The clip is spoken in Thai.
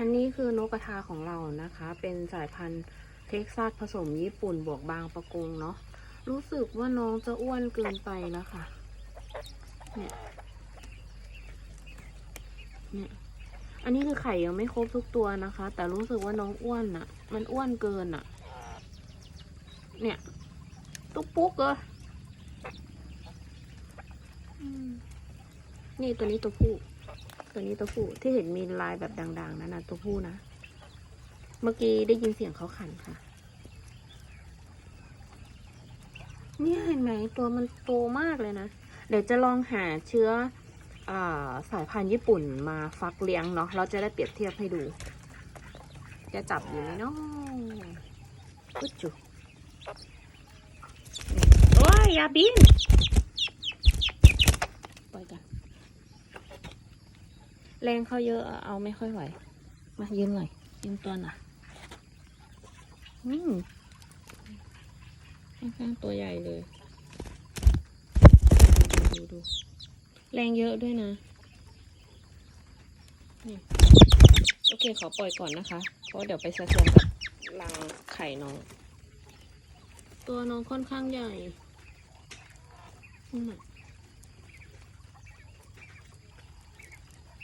อันนี้คือนกกระทาของเรานะคะ เป็นสายพันธุ์เท็กซัสผสมญี่ปุ่นบวกบางประกงเนาะ รู้สึกว่าน้องจะอ้วนเกินไปแล้วค่ะเนี่ย เนี่ย อันนี้คือไข่ยังไม่ครบทุกตัวนะคะ แต่รู้สึกว่าน้องอ้วนอะมันอ้วนเกินอะเนี่ย ตุ๊กปุ๊กเลยอืมนี่ตัวนี้ตัวผู้ ตัวนี้ตัวผู้ที่เห็นมีลายแบบด่างๆนั่นนะตัวผู้นะ เมื่อกี้ได้ยินเสียงเขาขันค่ะ เนี่ยเห็นไหมตัวมันโตมากเลยนะ เดี๋ยวจะลองหาเชื้ออสายพันธุ์ญี่ปุ่นมาฟักเลี้ยงเนาะเราจะได้เปรียบเทียบให้ดู จะจับอยู่ไหมเนาะอุ๊จุโอ้ยอย่าบินปล่อยกัน แรงเขาเยอะเอาไม่ค่อยไหว มายืมหน่อยยืมตัวหน่อยอืมค่อนข้างตัวใหญ่เลยดูดูดูแรงเยอะด้วยนะนี่โอเคขอปล่อยก่อนนะคะ เพราะเดี๋ยวไปสะสมกับรังไข่น้อง ตัวน้องค่อนข้างใหญ่นี่นน่ะ